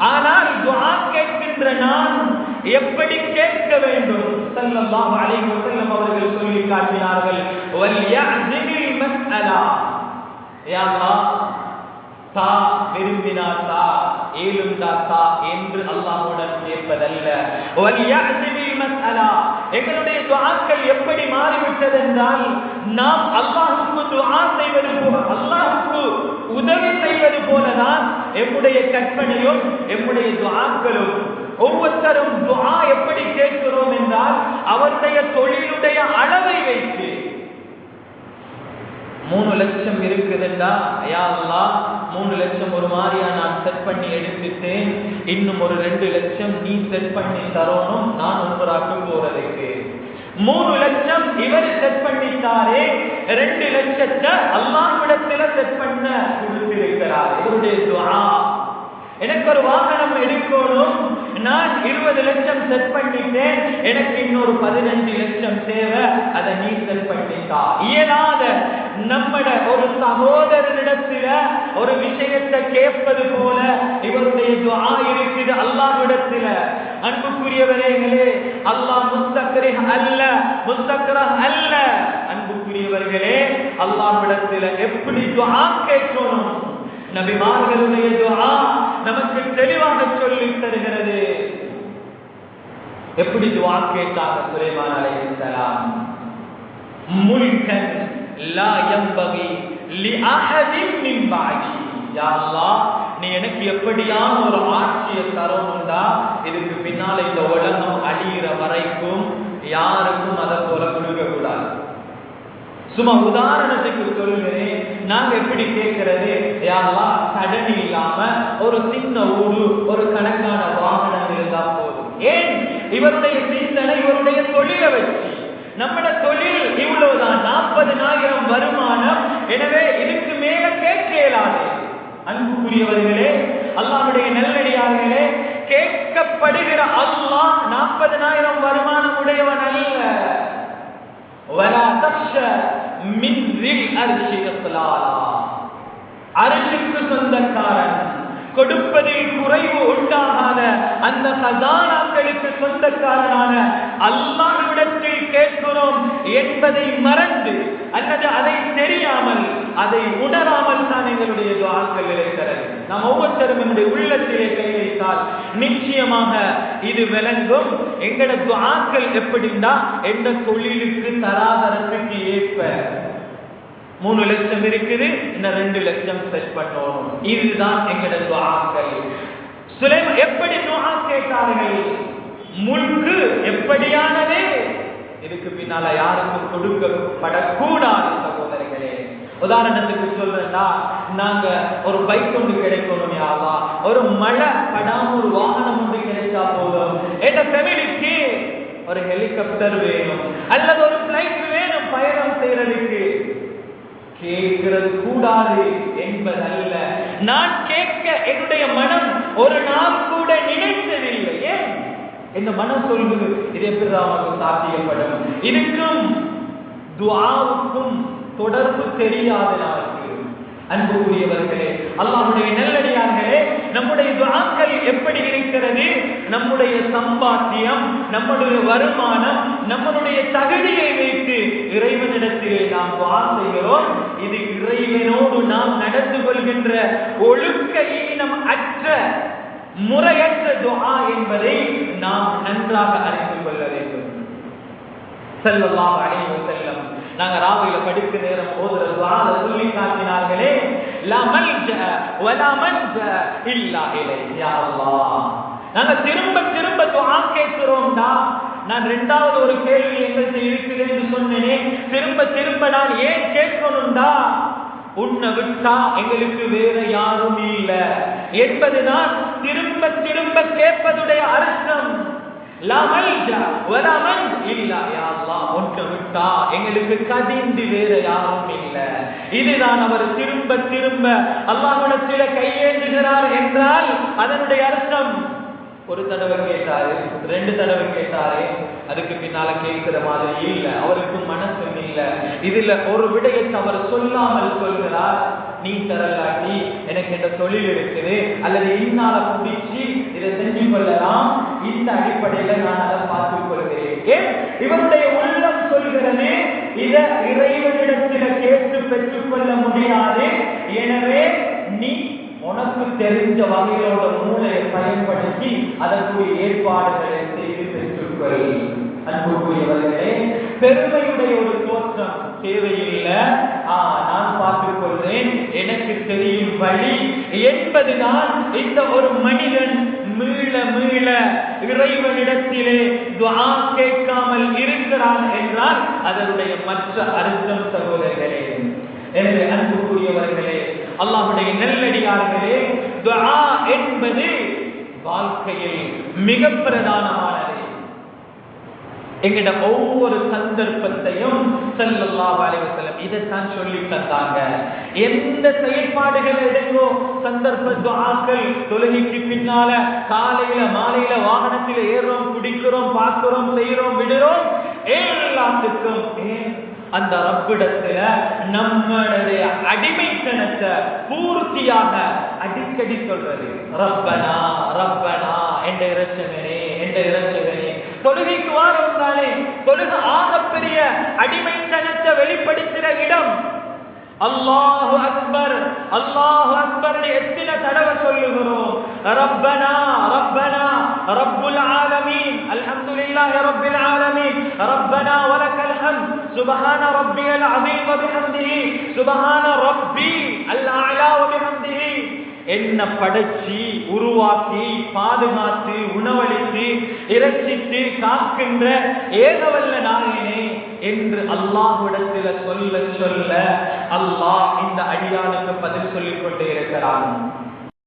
ஆனால் துஆ கேட்கின்ற நான் எப்படி கேட்க வேண்டும்? ஸல்லல்லாஹு அலைஹி வஸல்லம் அவர்கள் சொல்லி காட்டினார்கள் வல் யஅஸிமில் மஸ்அலா. யா அல்லாஹ் தா விரும்பினார் தா தா என்று அல்லாஹ்வுடன் கேட்பதல்ல. வல் யஅஸிமில் மஸ்அலா. எங்களுடைய துஆக்கள் எப்படி மாறிவிட்டது என்றால் நாம் அல்லாஹ்வுக்கு துஆ செய்வது போல அல்லாஹ் எம்முடைய கற்பனையும் எம்முடைய துவாக்களும் ஒவ்வொருத்தரும் துவா எப்படி கேட்கிறோம் என்றால் அவருடைய தொழிலுடைய அளவை வைத்து. மூணு லட்சம் இருக்குதுண்டா? யா மூணு லட்சம் ஒரு மாதிரியா நான் செட் பண்ணி எடுத்துட்டேன். இன்னும் ஒரு ரெண்டு லட்சம் நீ செட் பண்ணி தரணும். நான் உங்களாக்கு போறதுக்கு. மூணு லட்சம் இவர் ரெண்டு லட்சத்தை அல்லாஹ்விடத்துல செட் பண்ண கொடுத்திருக்கிறார் இவருடைய துவா எனக்கு ஒரு வாகனம் எடுக்கணும். நான் இருபது லட்சம் செட் பண்ணிட்டேன். எனக்கு இன்னொரு பதினஞ்சு லட்சம் தேவை. அதை நீ செட் பண்ணிட்டா. இயலாத நம்மட ஒரு சகோதரனிடத்துல ஒரு விஷயத்தை கேட்பது போல இவருடைய துவா இருக்குது அல்லாஹ்விடத்துல. அன்புக்குரியவரேங்களே அல்லாஹ் முஸ்தக்ரி அல்ல முஸ்தக்ர அல்ல. அன்புக்குரியவர்களே அல்லாஹ்விடத்துல எப்படி துஆ கேட்கணும்? நபிமார்களுடைய துஆ நமக்கு தெளிவாக சொல்லி தருகிறது. எப்படி துஆ கேட்டாங்க சுலைமான் அலைஹிஸ்ஸலாம் முல்கன் லா யம்பகி லிஅஹதின் மின் பஅதி யா அல்லாஹ் நீ எனக்கு எப்படியான ஒரு ஆட்சியை தரணும்டா. இதுக்கு பின்னால இந்த உலகம் அழியிற வரைக்கும் யாருக்கும் அதை போல கொடுக்க கூடாது. சும்மா உதாரணத்துக்கு சொல்லுகிறேன் நாங்க எப்படி கேட்கறது யாரெல்லாம் கடனி இல்லாம ஒரு சின்ன ஊடு ஒரு கணக்கான வாகனம் இருந்தா போதும். ஏன்? இவருடைய சிந்தனை இவருடைய தொழிலை வச்சு. நம்மட தொழில் இவ்வளவுதான். நாற்பதுனாயிரம் வருமானம். எனவே இதுக்கு மேல கேட்க இயலாது. அன்புக்குரியவர்களே அல்லாவுடைய நல்லடியார்களே கேட்கப்படுகிற அல்லாஹ் நாற்பதனாயிரம் வருமானம் உடையவன் அல்ல. من ذي الأرش إطلالا அரிசிக்கு சொந்தக்காரன் கொடுப்பதில் குறைவு உண்டாகாத அந்த கதானாக்களுக்கு சொந்தக்காரனான அல்லாவிடத்தில் கேட்கிறோம் என்பதை மறந்து அல்லது அதை தெரியாமல் அதை உணராமல் தான் எங்களுடைய துவாக்கள் இருக்கிறது நாம் ஒவ்வொருத்தரும் என்னுடைய உள்ளத்திலே கை வைத்தால் நிச்சயமாக இது விளங்கும். எங்களோட துவாக்கள் எப்படின்னா எந்த தொழிலுக்கு தராதரத்துக்கு ஏற்ப. மூணு லட்சம் இருக்குது இன்னும் ரெண்டு லட்சம் செட் பண்ணணும். இதுதான் எங்களோட துவாக்கள். சுலைம் எப்படி துவா கேட்டார்கள்? முன்பு எப்படியானது? இதுக்கு பின்னால யாருக்கும் கொடுக்கப்படக்கூடாது சகோதரிகளே உதாரணத்துக்கு சொல்றேன்னா நாங்க ஒரு பைக் ஒன்று கிடைக்கணும் யாவா ஒரு மழை படாம ஒரு வாகனம் ஒன்று கிடைச்சா போதும். என்ற ஃபேமிலிக்கு ஒரு ஹெலிகாப்டர் வேணும். அல்லது ஒரு பிளைட் வேணும் பயணம் செய்யறதுக்கு கேட்கிறது கூடாது என்பதல்ல. நான் கேட்க என்னுடைய மனம் ஒரு நாள் கூட நினைத்ததில்லை. ஏன்? இந்த மனம் சொல்வது? இது எப்படி நமக்கு சாத்தியப்படும். இதுக்கும் துவாவுக்கும் தொடர்பு தெரியாத நமக்கு அன்புக்குரியவர்களே அல்லாஹ்வுடைய நல்லடியார்களே நம்முடைய துவாக்கள் எப்படி இருக்கிறது நம்முடைய சம்பாத்தியம் நம்முடைய வருமானம் நம்மளுடைய தகுதியை வைத்து இறைவனிடத்திலே நாம் துஆ செய்கிறோம். இது இறைவனோடு நாம் நடந்து கொள்கின்ற ஒழுக்க ஈனம் அற்ற முறையற்ற துஆ என்பதை நாம் நன்றாக அறிந்து கொள்ள வேண்டும். செல்லலாம் அலைஹி செல்லம் நாங்க ராவையில படிக்க நேரம் ஓதுற துஆல சொல்லி காட்டினார்களே லா மல்ஜ வலா இல்லா இலை யா நாங்க திரும்ப திரும்ப துஆ கேட்கிறோம்டா. நான் ரெண்டாவது ஒரு கேள்வி எங்கள்கிட்ட இருக்குது என்று சொன்னேனே திரும்ப திரும்ப நான் ஏன் கேட்கணும்டா? உன்னை விட்டா எங்களுக்கு வேற யாரும் இல்ல. என்பதுதான் திரும்ப திரும்ப கேட்பதுடைய அர்த்தம். எங்களுக்கு கதிந்து வேற யாரும் இல்லை. இதுதான் அவர் திரும்ப திரும்ப அல்லாஹ்விடத்தில கையேந்துகிறார் என்றால் அதனுடைய அர்த்தம். ஒரு தடவை கேட்டாரு ரெண்டு தடவை கேட்டாரு. அதுக்கு பின்னால கேட்கிற மாதிரி இல்ல. அவருக்கு மனசு இல்ல. இதுல ஒரு விடயத்தை அவர் சொல்லாமல் சொல்கிறார் நீ தரலாட்டி எனக்கு இந்த தொழில் இருக்குது. அல்லது இன்னால முடிச்சு இதை செஞ்சு கொள்ளலாம். இந்த அடிப்படையில நான் அதை பார்த்துக் கொள்கிறேன். இவருடைய உள்ளம் சொல்கிறனே இதை இறைவனிடத்தில கேட்டு பெற்றுக்கொள்ள முடியாது. எனவே நமக்கு தெரிஞ்ச வகையிலோட மூளையை பயன்படுத்தி அதற்குரிய ஏற்பாடுகளை செய்து பெற்றுக்கொள் அன்புக்குரியவர்களே பெருமையுடைய ஒரு தோற்றம் தேவையில்லை. ஆ, நான் பார்த்துக் கொள்றேன் எனக்கு தெரியும் வழி. என்பதுதான் இந்த ஒரு மனிதன் மீள மீள இறைவனிடத்திலே துவா கேட்காமல் இருக்கிறான் என்றால் அதனுடைய மற்ற அர்த்தம் சகோதரர்களே. என்று அன்புக்குரியவர்களே அல்லாஹுடைய நெல்லடியார்களே துஆ என்பது வாழ்க்கையில் மிக பிரதானமானது. எங்கிட்ட ஒவ்வொரு சந்தர்ப்பத்தையும் செல்லல்லா வலைவசலம் இதைத்தான் சொல்லி தந்தாங்க. எந்த செயற்பாடுகள் எடுங்கோ சந்தர்ப்ப துவாக்கள் தொழுகைக்கு பின்னால காலையில மாலையில வாகனத்தில் ஏறுறோம் குடிக்கிறோம் பார்க்கிறோம் செய்யறோம் விடுறோம் எல்லாத்துக்கும் ஏன் அந்த ரப்பிடத்துல நம்மளுடைய அடிமைத்தனத்தை பூர்த்தியாக அடிக்கடி சொல்றது. ரப்பனா ரப்பனா என்ற இறைச்சவனே என்ற இறைச்சவனே தொழுகைக்கு வார தானே தொழுக ஆகப்பெரிய அடிமைத்தனத்தை வெளிப்படுத்துகிற இடம். அல்லாஹு அக்பர் அல்லாஹு அக்பர் எத்தனை தடவை சொல்லுகிறோம். ரப்பனா ரப்பனா ரப்புல் ஆலமீன் அல்ஹம்துலில்லாஹி ரப்பில் ஆலமீன். ரப்பனா வலக்கல் الحمد سبحان ربي العظيم வ سبحان ربي ரப்பி وبحمده என்ன படைச்சி உருவாக்கி பாதுகாத்து உணவளித்து இறைச்சித்து காக்கின்ற ஏகவல்ல நாயனே என்று அல்லாஹ்விடத்தில் சொல்ல சொல்ல அல்லாஹ் இந்த அடியானுக்கு பதில் சொல்லிக் கொண்டே இருக்கிறான்.